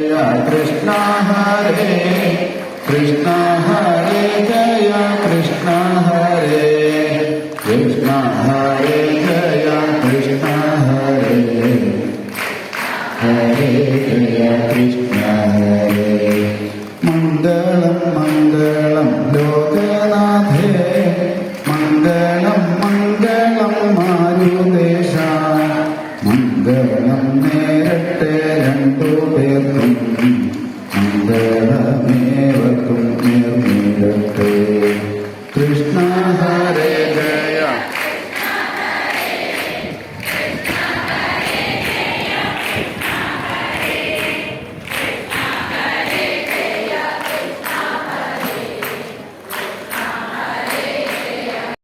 कृष्ण हरे कृष्ण हरे जय कृष्ण हरे कृष्ण हरे जय कृष्ण हरे हरे जय कृष्ण हरे मङ्गलं मङ्गलं लोकनाथे മംഗളമേവർക്കും നിർമ്മിതത്തെ കൃഷ്ണ ഹര